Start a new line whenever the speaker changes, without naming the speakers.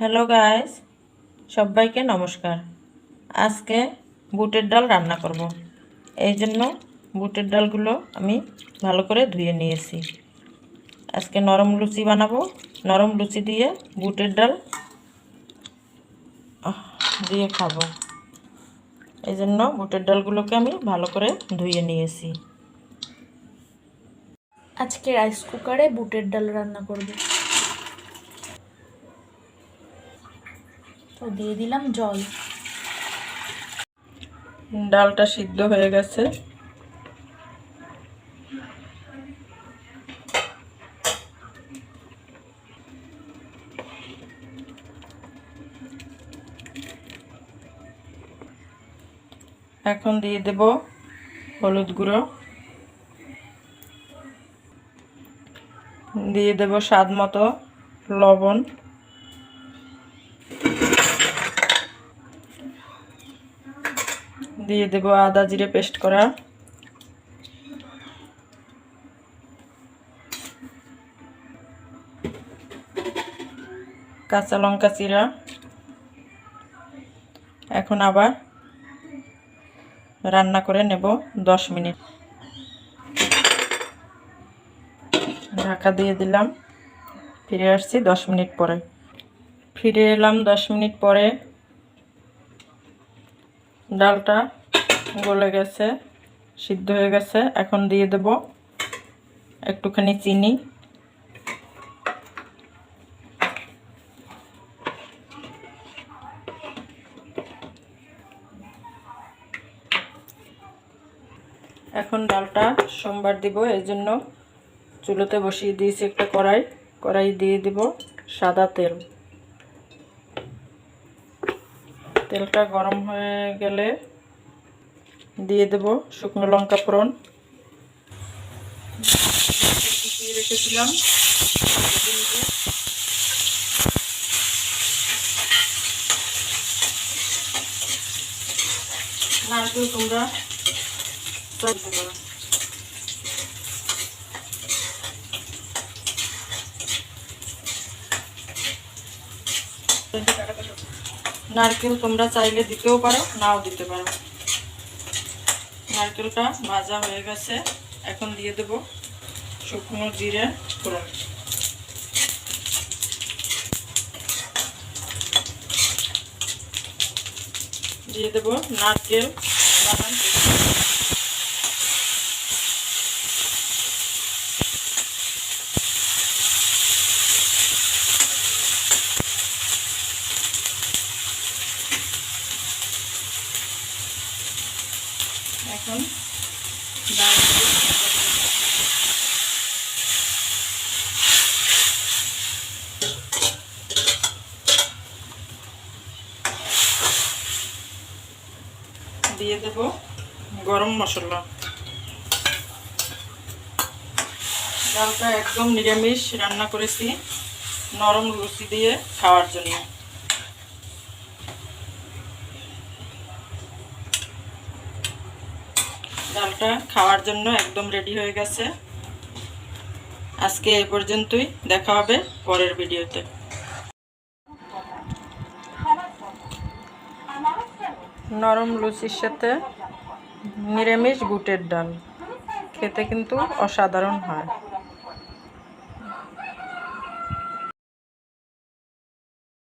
Hello guys সবাইকে নমস্কার। আজকে বুটের ডাল রান্না করব। এই জন্য বুটের ডালগুলো আমি ভালো করে ধুয়ে নিয়েছি। আজকে নরম লুচি বানাবো। নরম লুচি দিয়ে বুটের ডাল দিয়ে খাব। এই জন্য বুটের ডালগুলোকে আমি ভালো করে ধুয়ে নিয়েছি।
আজকে রাইস কুকারে বুটের ডাল রান্না করব। তো দিয়ে দিলাম জল।
ডালটা সিদ্ধ হয়ে গেছে। এখন দিয়ে দেব হলুদ গুঁড়ো। দিয়ে দেব স্বাদ মতো লবণ। দিয়ে দেব আদা জিরে পেস্ট করা। কাঁচা লঙ্কা চিরা। এখন আবার রান্না করে নেব দশ মিনিট। ঢাকা দিয়ে দিলাম। ফিরে আসছি দশ মিনিট পরে। ফিরে এলাম দশ মিনিট পরে। ডালটা গলে গেছে, সিদ্ধ হয়ে গেছে। এখন দিয়ে দেব একটুখানি চিনি। এখন ডালটা সোমবার দিব, এই জন্য চুলোতে বসিয়ে দিয়েছি একটা কড়াই। কড়াই দিয়ে দিব সাদা তেল। তেলটা গরম হয়ে গেলে দিয়ে দেব শুকনো লঙ্কা ফোড়ন। রেখেছিলাম। নারকেল তোমরা নারকেল তোমরা চাইলে দিতেও পারো, নাও দিতে পারো। নারকেলটা ভাজা হয়ে গেছে, এখন দিয়ে দেব শুকনো জিরে ফোড়ন। দিয়ে দেব নারকেল বাদাম এখন দিয়ে দেব গরম মশলা। ডালটা একদম নিরামিষ, রান্না করেছি নরম লুচি দিয়ে খাওয়ার জন্য। ডালটা খাওয়ার জন্য একদম রেডি হয়ে গেছে। আজকে এ পর্যন্তই, দেখা হবে পরের ভিডিওতে। নরম লুচির সাথে নিরামিষ বুটের ডাল, খেতে কিন্তু অসাধারণ হয়।